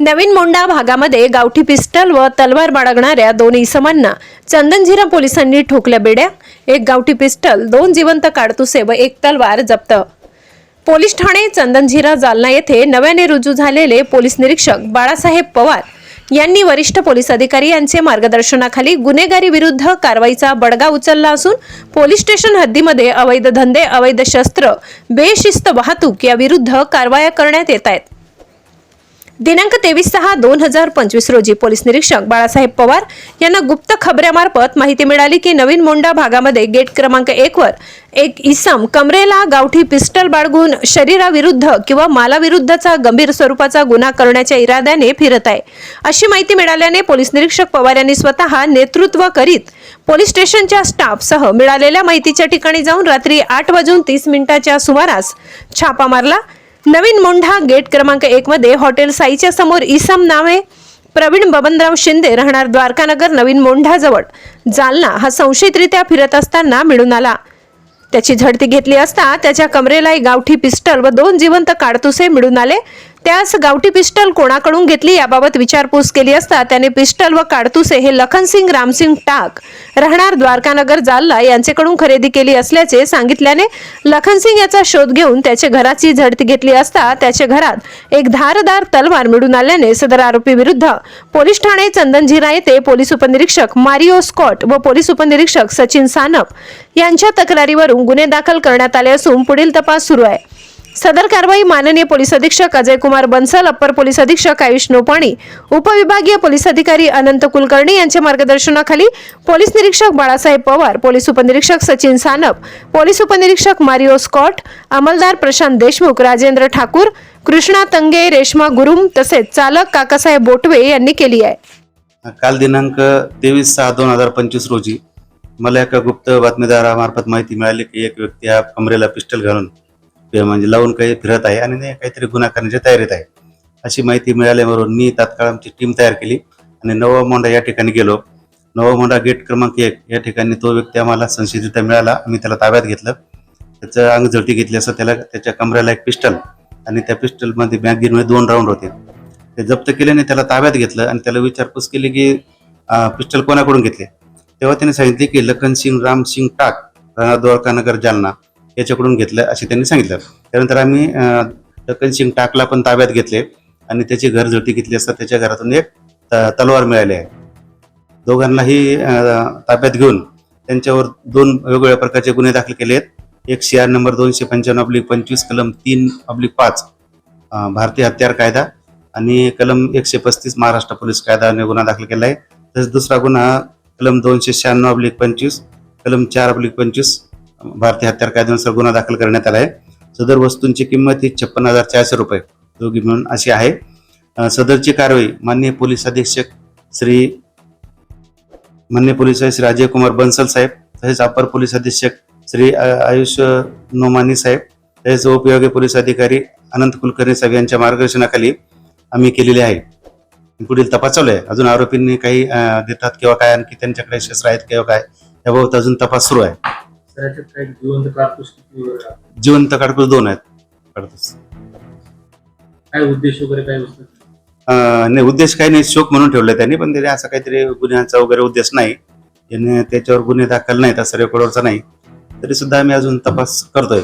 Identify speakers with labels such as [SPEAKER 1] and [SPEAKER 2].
[SPEAKER 1] नवीन मोंडा भागामध्ये गावठी पिस्टल व तलवार बाळगणाऱ्या दोन इसमांना चंदनझिरा पोलिसांनी ठोकल्या बेड्या. एक गावठी पिस्टल दोन जिवंत काडतुसे व एक तलवार जप्त. पोलीस ठाणे चंदनझिरा जालना येथे नव्याने रुजू झालेले पोलीस निरीक्षक बाळासाहेब पवार यांनी वरिष्ठ पोलीस अधिकारी यांचे मार्गदर्शनाखाली गुन्हेगारी विरुद्ध कारवाईचा बडगा उचलला असून पोलीस स्टेशन हद्दीमध्ये अवैध धंदे अवैध शस्त्र बेशिस्त वाहतूक या विरुद्ध कारवाया करण्यात येत आहेत. दिनांक तेवीस सहा दोन हजार पंचवीस रोजी पोलीस निरीक्षक बाळासाहेब पवार यांना गुप्त खबऱ्यामार्फत माहिती मिळाली की नवीन मोंडा भागामध्ये गेट क्रमांक एक वर एक इसम कमरेला गावठी पिस्टल बाळगून शरीराविरुद्ध किंवा मालाविरुद्धचा गंभीर स्वरूपाचा गुन्हा करण्याच्या इराद्याने फिरत आहे. अशी माहिती मिळाल्याने पोलीस निरीक्षक पवार यांनी स्वतः नेतृत्व करीत पोलीस स्टेशनच्या स्टाफसह मिळालेल्या माहितीच्या ठिकाणी जाऊन रात्री आठ वाजून तीस मिनिटाच्या सुमारास छापा मारला. नवीन मोंढा गेट क्रमांक एक मध्ये हॉटेल साईच्या समोर इसम नावे प्रवीण बबनराव शिंदे राहणार द्वारकानगर नवीन मोंढाजवळ. जालना हा संशयितरित्या फिरत असताना मिळून आला. त्याची झडती घेतली असता त्याच्या कमरेला एक गावठी पिस्टल व दोन जिवंत काडतुसे मिळून आले. त्यास गावठी पिस्टल कोणाकडून घेतली याबाबत विचारपूस केली असता त्याने पिस्टल व काडतुसे हे लखनसिंग रामसिंग टाक राहणार द्वारकानगर जालना यांचेकडून खरेदी केली असल्याचे सांगितल्याने लखनसिंग याचा शोध घेऊन त्याच्या घराची झडती घेतली असता त्याच्या घरात एक धारदार तलवार मिळून आल्याने सदर आरोपी विरुद्ध पोलीस ठाणे चंदनझिरा येथे पोलीस उपनिरीक्षक मारिओ स्कॉट व पोलीस उपनिरीक्षक सचिन सानप यांच्या तक्रारीवरून गुन्हे दाखल करण्यात आले असून पुढील तपास सुरू आहे. सदर कारवाई माननीय पोलीस अधीक्षक अजय कुमार बन्सल अप्पर पोलीस अधीक्षक आयुष नोपाणी उपविभागीय पोलीस अधिकारी अनंत कुलकर्णी यांच्या मार्गदर्शनाखाली पोलीस निरीक्षक बाळासाहेब पवार पोलीस उपनिरीक्षक सचिन सानप पोलीस उपनिरीक्षक मारिओ स्कॉट अंमलदार प्रशांत देशमुख राजेंद्र ठाकूर कृष्णा तंगे रेश्मा गुरुम तसेच चालक काकासाहेब बोटवे यांनी केली आहे.
[SPEAKER 2] काल दिनांक तेवीस सहा दोन हजार पंचवीस रोजी मला एका गुप्त बातमीदारामार्फत माहिती मिळाली की एक व्यक्ती हा कमरेला पिस्टल घालून म्हणजे लावून काही फिरत आहे आणि काहीतरी गुन्हा करण्याच्या तयारीत आहे. अशी माहिती मिळाल्यावरून मी तात्काळ आमची टीम तयार केली आणि नवा मोंडा या ठिकाणी गेलो. नवा मोंडा गेट क्रमांक एक या ठिकाणी तो व्यक्ती आम्हाला संशयितरित्या मिळाला. आम्ही त्याला ताब्यात घेतलं. त्याचं अंग जळती घेतली असं त्याला त्याच्या कमऱ्याला एक पिस्टल आणि त्या पिस्टलमध्ये मॅगझिनमध्ये दोन राऊंड होते. ते जप्त केल्याने त्याला ताब्यात घेतलं आणि त्याला विचारपूस केली की पिस्टल कोणाकडून घेतले? तेव्हा त्याने सांगितले की लखनसिंग रामसिंग टाक राणा द्वारकानगर जालना. याच्याकडून घेतलं असे त्यांनी सांगितलं. त्यानंतर आम्ही लखन सिंग टाकला पण ताब्यात घेतले आणि त्याची घर झडती घेतली असता त्याच्या घरातून एक त- तलवार मिळाली आहे. दोघांनाही ताब्यात घेऊन त्यांच्यावर दोन वेगवेगळ्या प्रकारचे गुन्हे दाखल केले आहेत. एक सी आर नंबर दोनशे पंच्याण्णव अब्लिक पंचवीस कलम तीन अब्लिक पाच भारतीय हत्यार कायदा आणि कलम एकशे पस्तीस महाराष्ट्र पोलीस कायदाने गुन्हा दाखल केला आहे. तसेच दुसरा गुन्हा कलम दोनशे शहाण्णव अब्लिक पंचवीस कलम चार अब्लिक पंचवीस भारतीय हत्यार कायद्यानुसार गुन्हा दाखल करण्यात आला आहे सदर वस्तूंची किंमत ही छप्पन हजार चारशे रुपये दोघी मिळून अशी आहे. सदरची कारवाई माननीय पोलीस अधीक्षक श्री माननीय पोलीस श्री अजय कुमार बन्सल साहेब तसेच अपर पोलीस अधीक्षक श्री आयुष नोमानी साहेब तसेच उपयोगी पोलीस अधिकारी अनंत कुलकर्णी साहेब यांच्या मार्गदर्शनाखाली आम्ही केलेले आहे. पुढील तपास चालू आहे. अजून आरोपींनी काही देतात किंवा काय आणखी त्यांच्याकडे शस्त्र आहेत किंवा काय याबाबत अजून तपास सुरू आहे.
[SPEAKER 3] तर याच्यात काही जिवंत कारतूस किती वगैरे आहे?
[SPEAKER 2] जिवंत काडतूस दोन आहेत. काडतूस
[SPEAKER 3] काय उद्देश वगैरे काय असतात?
[SPEAKER 2] अं, नाही उद्देश काही नाही. शोक म्हणून ठेवलाय त्यांनी पण त्याने असा काहीतरी गुन्ह्याचा वगैरे उद्देश नाही. याने त्याच्यावर गुन्हे दाखल नाहीत असं रेकॉर्डवरचा नाही. तरी सुद्धा आम्ही अजून तपास करतोय.